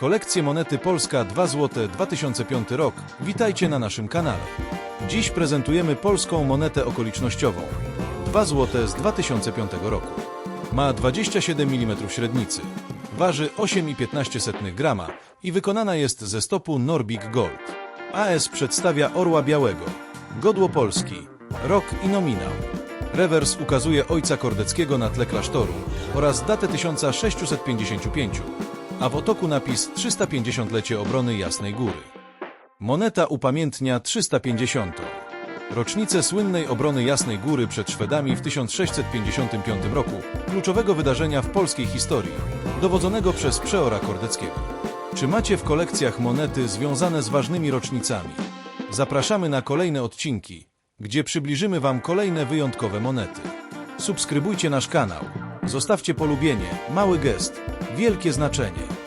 Kolekcje monety Polska 2 zł 2005 rok. Witajcie na naszym kanale. Dziś prezentujemy polską monetę okolicznościową 2 zł z 2005 roku. Ma 27 mm średnicy. Waży 8,15 grama i wykonana jest ze stopu Norbic Gold. AS przedstawia orła białego, godło Polski, rok i nominał. Rewers ukazuje ojca Kordeckiego na tle klasztoru oraz datę 1655, a w otoku napis 350-lecie obrony Jasnej Góry. Moneta upamiętnia 350. Rocznicę słynnej obrony Jasnej Góry przed Szwedami w 1655 roku, kluczowego wydarzenia w polskiej historii, dowodzonego przez przeora Kordeckiego. Czy macie w kolekcjach monety związane z ważnymi rocznicami? Zapraszamy na kolejne odcinki, gdzie przybliżymy Wam kolejne wyjątkowe monety. Subskrybujcie nasz kanał, zostawcie polubienie, mały gest, wielkie znaczenie.